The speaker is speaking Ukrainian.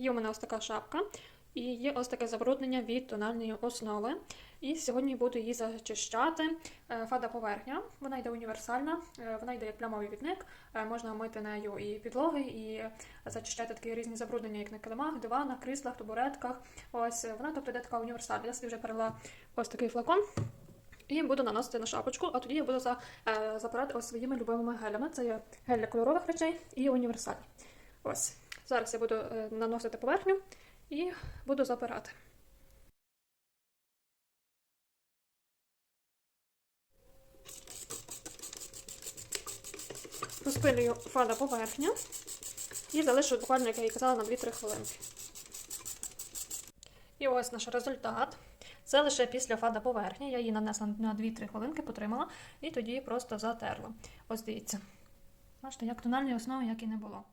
Є у мене ось така шапка, і є ось таке забруднення від тональної основи. І сьогодні буду її зачищати. Е, Фада поверхня, вона йде універсальна, е, вона йде як плямовий відник. Е, Можна мити нею і підлоги, і зачищати такі різні забруднення, як на килимах, диванах, кріслах, табуретках. Ось вона, тобто, йде така універсальна. Я собі вже перевела ось такий флакон. І буду наносити на шапочку, а тоді я буду за, е, запирати ось своїми любимими гелями. Це є гель для кольорових речей і універсальні. Ось. Зараз я буду е, наносити поверхню і буду запирати. Розпилюю фада поверхню і залишу буквально, як я і казала, на 2-3 хвилинки. І ось наш результат. Це лише після фада поверхні. Я її нанесла на 2-3 хвилинки, потримала і тоді просто затерла. Ось дивіться. Бачите, як тональної основи, як і не було.